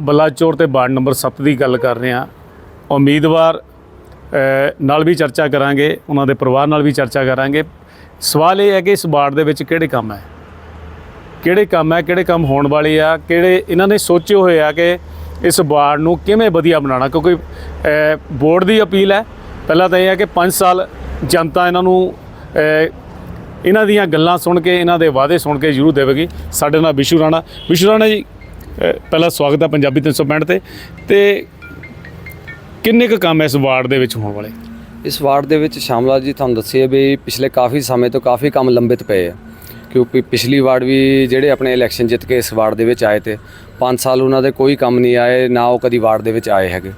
ਬਲਾਚੌਰ ਤੇ ward number 7 ਦੀ ਗੱਲ ਕਰ ਰਹੇ ਹਾਂ। ਉਮੀਦਵਾਰ ਨਾਲ ਵੀ ਚਰਚਾ ਕਰਾਂਗੇ, ਉਹਨਾਂ ਦੇ ਪਰਿਵਾਰ ਨਾਲ ਵੀ ਚਰਚਾ ਕਰਾਂਗੇ। ਸਵਾਲ ਇਹ ਹੈ ਕਿ ਇਸ ਵਾਰਡ ਦੇ ਵਿੱਚ ਕਿਹੜੇ ਕੰਮ ਹੈ? ਕਿਹੜੇ ਕੰਮ ਹੈ, ਕਿਹੜੇ ਕੰਮ ਹੋਣ ਵਾਲੇ ਆ? ਕਿਹੜੇ ਇਹਨਾਂ ਨੇ ਸੋਚੇ ਹੋਏ ਆ ਕਿ ਇਸ ਵਾਰਡ ਨੂੰ ਕਿਵੇਂ ਵਧੀਆ ਬਣਾਉਣਾ? ਕਿਉਂਕਿ ਬੋਰਡ ਦੀ ਅਪੀਲ ਹੈ। ਪਹਿਲਾਂ ਤਾਂ ਇਹ ਹੈ ਕਿ 5 ਸਾਲ ਜਨਤਾ ਇਹਨਾਂ ਨੂੰ ਇਹਨਾਂ ਦੀਆਂ ਗੱਲਾਂ ਸੁਣ ਕੇ, ਇਹਨਾਂ ਦੇ ਵਾਅਦੇ ਸੁਣ ਕੇ ਜ਼ਰੂਰ ਦੇਵੇਗੀ। ਸਾਡੇ ਨਾਲ ਵਿਸ਼ੂ ਰਾਣਾ। ਵਿਸ਼ੂ ਰਾਣਾ ਜੀ ਪਹਿਲਾਂ ਸਵਾਗਤ ਹੈ ਪੰਜਾਬੀ 365 ਤੇ। ਤੇ ਕਿੰਨੇ ਕੁ ਕੰਮ ਇਸ ਵਾਰਡ ਦੇ ਵਿੱਚ ਹੋਣ ਵਾਲੇ? ਇਸ ਵਾਰਡ ਦੇ ਵਿੱਚ ਸ਼ਾਮਲਾ ਜੀ ਤੁਹਾਨੂੰ ਦੱਸਿਆ ਵੀ ਪਿਛਲੇ ਕਾਫੀ ਸਮੇਂ ਤੋਂ ਕਾਫੀ ਕੰਮ ਲੰਬਿਤ ਪਏ ਆ। ਕਿਉਂਕਿ ਪਿਛਲੀ ਵਾਰਡ ਵੀ ਜਿਹੜੇ ਆਪਣੇ ਇਲੈਕਸ਼ਨ ਜਿੱਤ ਕੇ ਇਸ ਵਾਰਡ ਦੇ ਵਿੱਚ ਆਏ ਤੇ 5 ਸਾਲ ਉਹਨਾਂ ਦੇ ਕੋਈ ਕੰਮ ਨਹੀਂ ਆਏ, ਨਾ ਉਹ ਕਦੀ ਵਾਰਡ ਦੇ ਵਿੱਚ ਆਏ ਹੈਗੇ।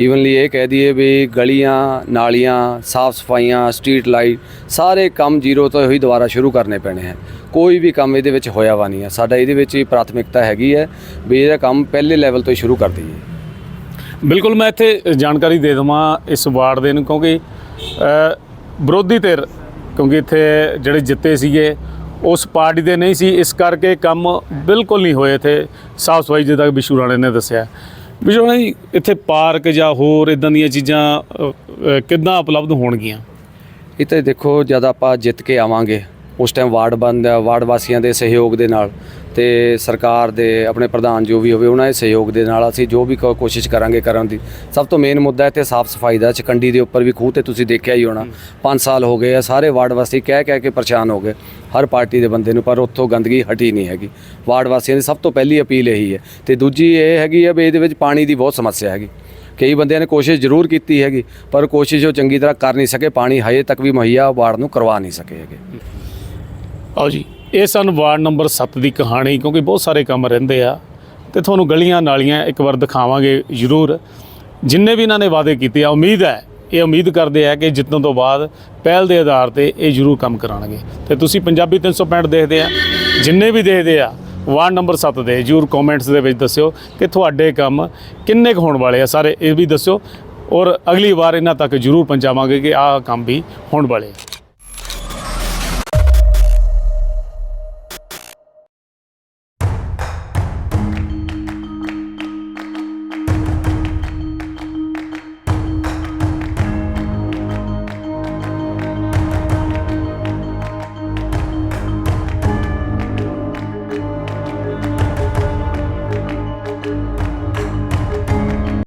ਈਵਨਲੀ ਇਹ ਕਹਿ ਦਈਏ ਵੀ ਗਲੀਆਂ, ਨਾਲੀਆਂ ਸਾਫ਼ ਸਫਾਈਆਂ ਸਟਰੀਟ ਲਾਈਟ ਸਾਰੇ ਕੰਮ ਜ਼ੀਰੋ ਤੋਂ ਹੀ ਦੁਬਾਰਾ ਸ਼ੁਰੂ ਕਰਨੇ ਪੈਣੇ ਹੈ। ਕੋਈ ਵੀ ਕੰਮ ਇਹਦੇ ਵਿੱਚ ਹੋਇਆ ਵਾ ਨਹੀਂ ਹੈ। ਸਾਡਾ ਇਹਦੇ ਵਿੱਚ ਹੀ ਪ੍ਰਾਥਮਿਕਤਾ ਹੈਗੀ ਹੈ ਵੀ ਇਹਦਾ ਕੰਮ ਪਹਿਲੇ ਲੈਵਲ ਤੋਂ ਹੀ ਸ਼ੁਰੂ ਕਰ ਦਈਏ। ਬਿਲਕੁਲ, ਮੈਂ ਇੱਥੇ ਜਾਣਕਾਰੀ ਦੇ ਦਵਾਂ ਇਸ ਵਾਰਡ ਦੇ ਨੂੰ ਕਿਉਂਕਿ ਵਿਰੋਧੀ ਧਿਰ ਕਿਉਂਕਿ ਇੱਥੇ ਜਿਹੜੇ ਜਿੱਤੇ ਸੀਗੇ ਉਸ ਪਾਰਟੀ ਦੇ ਨਹੀਂ ਸੀ, ਇਸ ਕਰਕੇ ਕੰਮ ਬਿਲਕੁਲ ਨਹੀਂ ਹੋਏ ਇੱਥੇ। ਸਾਫ਼ ਸਫ਼ਾਈ ਜਿੱਦਾਂ ਕਿ ਬਿਸ਼ੂ ਰਾਣੇ ਨੇ ਦੱਸਿਆ। ਬਿਸ਼ੂ ਰਾਣੇ ਜੀ, ਇੱਥੇ ਪਾਰਕ ਜਾਂ ਹੋਰ ਇਦਾਂ ਦੀਆਂ ਚੀਜ਼ਾਂ ਕਿੱਦਾਂ ਉਪਲਬਧ ਹੋਣਗੀਆਂ? ਇਹ ਤਾਂ ਦੇਖੋ, ਜਦ ਆਪਾਂ ਜਿੱਤ ਕੇ ਆਵਾਂਗੇ ਉਸ ਟਾਈਮ ਵਾਰਡ ਬੰਦ ਵਾਰਡ ਵਾਸੀਆਂ ਦੇ ਸਹਿਯੋਗ ਦੇ ਨਾਲ ਤੇ ਸਰਕਾਰ ਦੇ ਆਪਣੇ ਪ੍ਰਧਾਨ ਜੋ ਵੀ ਹੋਵੇ ਉਹਨਾਂ ਦੇ ਸਹਿਯੋਗ ਦੇ ਨਾਲ ਅਸੀਂ ਜੋ ਵੀ ਕੋਸ਼ਿਸ਼ ਕਰਾਂਗੇ ਕਰਨ ਦੀ। ਸਭ ਤੋਂ ਮੇਨ ਮੁੱਦਾ ਇੱਥੇ ਸਾਫ਼ ਸਫ਼ਾਈ ਦਾ ਚਕੰਡੀ ਦੇ ਉੱਪਰ ਵੀ ਖੂਹ ਤੇ ਤੁਸੀਂ ਦੇਖਿਆ ਹੀ ਹੋਣਾ। 5 ਸਾਲ ਹੋ ਗਏ ਆ ਸਾਰੇ ਵਾਰਡ ਵਾਸੀ ਕਹਿ ਕਹਿ ਕੇ ਪਰੇਸ਼ਾਨ ਹੋ ਗਏ। ਹਰ ਪਾਰਟੀ ਦੇ ਬੰਦੇ ਨੂੰ ਪਰ ਉੱਥੋਂ ਗੰਦਗੀ ਹਟੀ ਨਹੀਂ ਹੈਗੀ। ਵਾਰਡ ਵਾਸੀਆਂ ਦੀ ਸਭ ਤੋਂ ਪਹਿਲੀ ਅਪੀਲ ਇਹੀ ਹੈ ਤੇ ਦੂਜੀ ਇਹ ਹੈਗੀ ਆ ਵੀ ਇਹਦੇ ਵਿੱਚ ਪਾਣੀ ਦੀ ਬਹੁਤ ਸਮੱਸਿਆ ਹੈਗੀ। ਕਈ ਬੰਦਿਆਂ ਨੇ ਕੋਸ਼ਿਸ਼ ਜ਼ਰੂਰ ਕੀਤੀ ਹੈਗੀ ਪਰ ਕੋਸ਼ਿਸ਼ ਉਹ ਚੰਗੀ ਤਰ੍ਹਾਂ ਕਰ ਨਹੀਂ ਸਕੇ ਪਾਣੀ ਹਜੇ ਤੱਕ ਵੀ ਮੁਹੱਈਆ ਵਾਰਡ ਨੂੰ ਕਰਵਾ ਨਹੀਂ ਸਕੇ ਹੈਗੇ। ਆਓ ਜੀ। ਇਹ ਸਨ ਵਾਰਡ ਨੰਬਰ 7 ਦੀ ਕਹਾਣੀ, ਕਿਉਂਕਿ ਬਹੁਤ ਸਾਰੇ ਕੰਮ ਰਹਿੰਦੇ ਆ। ਤੇ ਤੁਹਾਨੂੰ ਗਲੀਆਂ ਨਾਲੀਆਂ ਇੱਕ ਵਾਰ ਦਿਖਾਵਾਂਗੇ ਜ਼ਰੂਰ। ਜਿੰਨੇ ਵੀ ਇਹਨਾਂ ਨੇ ਵਾਅਦੇ ਕੀਤੇ ਆ, ਉਮੀਦ ਹੈ, ਇਹ ਉਮੀਦ ਕਰਦੇ ਆ ਕਿ ਜਿੱਤਣ ਤੋਂ ਬਾਅਦ ਪਹਿਲ ਦੇ ਆਧਾਰ ਤੇ ਇਹ ਜ਼ਰੂਰ ਕੰਮ ਕਰਾਉਣਗੇ। ਤੇ ਤੁਸੀਂ ਪੰਜਾਬੀ 365 ਦੇਖਦੇ ਆ, ਜਿੰਨੇ ਵੀ ਦੇਖਦੇ ਆ, ਵਾਰਡ ਨੰਬਰ 7 ਦੇ, ਜ਼ਰੂਰ ਕਮੈਂਟਸ ਦੇ ਵਿੱਚ ਦੱਸਿਓ ਕਿ ਤੁਹਾਡੇ ਕੰਮ ਕਿੰਨੇ ਕੁ ਹੋਣ ਵਾਲੇ ਆ ਸਾਰੇ, ਇਹ ਵੀ ਦੱਸਿਓ। ਔਰ ਅਗਲੀ ਵਾਰ ਇਹਨਾਂ ਤੱਕ ਜ਼ਰੂਰ ਪਹੁੰਚਾਵਾਂਗੇ ਕਿ ਆਹ ਕੰਮ ਵੀ ਹੋਣ ਵਾਲੇ ਆ।